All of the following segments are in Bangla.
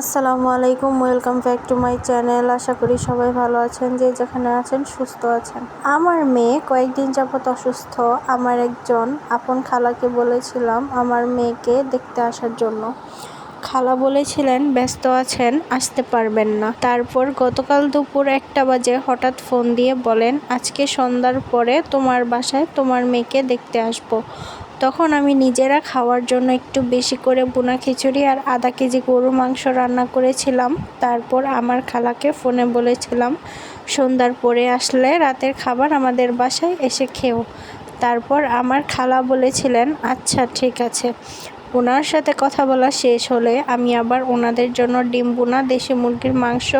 আসসালামু আলাইকুম, welcome back to my channel. আশা করি সবাই ভালো আছেন, যে যেখানে আছেন সুস্থ আছেন। আমার মেয়ে কয়েকদিন যাবত অসুস্থ। আমার একজন আপন খালাকে বলেছিলাম আমার মেয়েকে দেখতে আসার জন্য। খালা বলেছিলেন, ব্যস্ত আছেন, আসতে পারবেন না। তারপর গতকাল দুপুর একটা বাজে হঠাৎ ফোন দিয়ে বলেন, আজকে সন্ধ্যার পরে তোমার বাসায় তোমার মেয়েকে দেখতে আসব। তখন আমি নিজেরা খাওয়ার জন্য একটু বেশি করে বোনা খিচুড়ি আর আধা কেজি গরুর মাংস রান্না করেছিলাম। তারপর আমার খালাকে ফোনে বলেছিলাম, সন্ধ্যার পরে আসলে রাতের খাবার আমাদের বাসায় এসে খেও। তারপর আমার খালা বলেছিলেন আচ্ছা ঠিক আছে। ওনার সাথে কথা বলা শেষ হলে আমি আবার ওনাদের জন্য ডিম বোনা দেশি মুরগির মাংস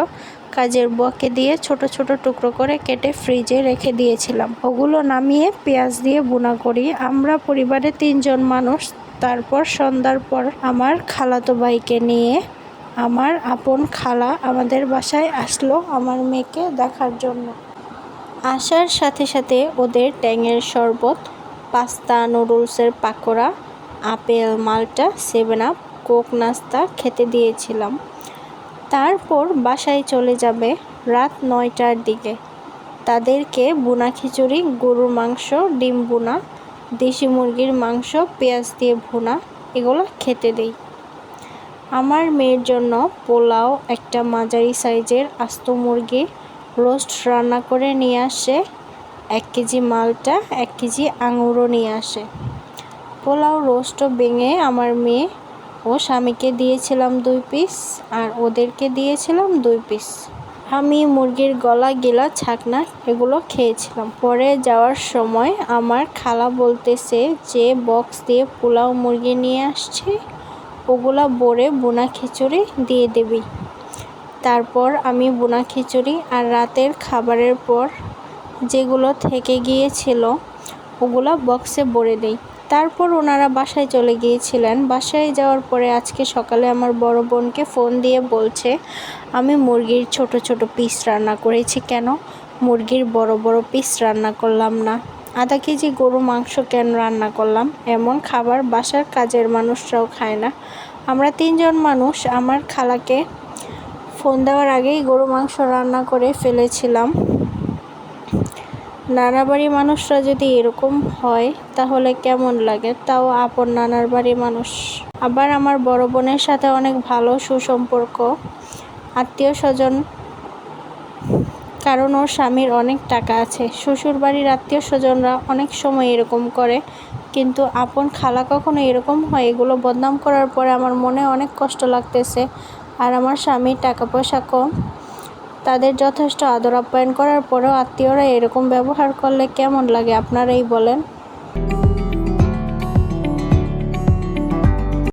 কাজের বুয়াকে দিয়ে ছোট ছোট টুকরো করে কেটে ফ্রিজে রেখে দিয়েছিলাম। ওগুলো নামিয়ে পেঁয়াজ দিয়ে বোনা করি। আমরা পরিবারে তিনজন মানুষ। তারপর সন্ধ্যার পর আমার খালাতো ভাইকে নিয়ে আমার আপন খালা আমাদের বাসায় আসলো আমার মেয়েকে দেখার জন্য। আসার সাথে সাথে ওদের ট্যাঙের শরবত, পাস্তা, নুডলসের পাকোড়া, আপেল, মালটা, সেভেন আপ, কোক নাস্তা খেতে দিয়েছিলাম। তারপর বাসায় চলে যাবে রাত নয়টার দিকে। তাদেরকে বুনা খিচুড়ি, গরুর মাংস, ডিম বুনা, দেশি মুরগির মাংস, পেঁয়াজ দিয়ে ভুনা, এগুলো খেতে দেই। আমার মেয়ের জন্য পোলাও একটা মাঝারি সাইজের আস্ত মুরগি রোস্ট রান্না করে নিয়ে আসে। এক কেজি মালটা, এক কেজি আঙুরও নিয়ে আসে। পোলাও রোস্টও ভেঙে আমার মেয়ে ও স্বামীকে দিয়েছিলাম দুই পিস আর ওদেরকে দিয়েছিলাম দুই পিস। আমি মুরগির গলা গিলা ছাকনা এগুলো খেয়েছিলাম। পরে যাওয়ার সময় আমার খালা বলতেছে যে, বক্স দিয়ে পোলাও মুরগি নিয়ে আসছে, ওগুলা বরে বোনা খিচুড়ি দিয়ে দেবি। তারপর আমি বোনা খিচুড়ি আর রাতের খাবারের পর যেগুলো থেকে গিয়েছিল, ওগুলা বক্সে ভরে দেই। তারপর ওনারা বাসায় চলে গিয়েছিলেন। বাসায় যাওয়ার পরে আজকে সকালে আমার বড় বোনকে ফোন দিয়ে বলছে, আমি মুরগির ছোট ছোট পিস রান্না করেছি কেন? মুরগির বড় বড় পিস রান্না করলাম না। আধা কেজি গরু মাংস কেন রান্না করলাম? এমন খাবার বাসার কাজের মানুষরাও খায় না। আমরা তিনজন মানুষ, আমার খালাকে ফোন দেওয়ার আগেই গরু মাংস রান্না করে ফেলেছিলাম। নানা বাড়ির মানুষরা যদি এরকম হয়, তাহলে কেমন লাগে? তাও আপন নানার বাড়ির মানুষ। আবার আমার বড় বোনের সাথে অনেক ভালো সুসম্পর্ক। আত্মীয় স্বজন, কারণ ওর স্বামীর অনেক টাকা আছে। শ্বশুর বাড়ির আত্মীয় স্বজনরা অনেক সময় এরকম করে। কিন্তু আপন খালা কখনো এরকম হয়? এগুলো বদনাম করার পরে আমার মনে অনেক কষ্ট লাগতেছে। আর আমার স্বামীর টাকা পয়সা কম। তাদের যথেষ্ট আদর আপ্যায়ন করার পরেও আত্মীয়রা এরকম ব্যবহার করলে কেমন লাগে? আপনারাই বলেন।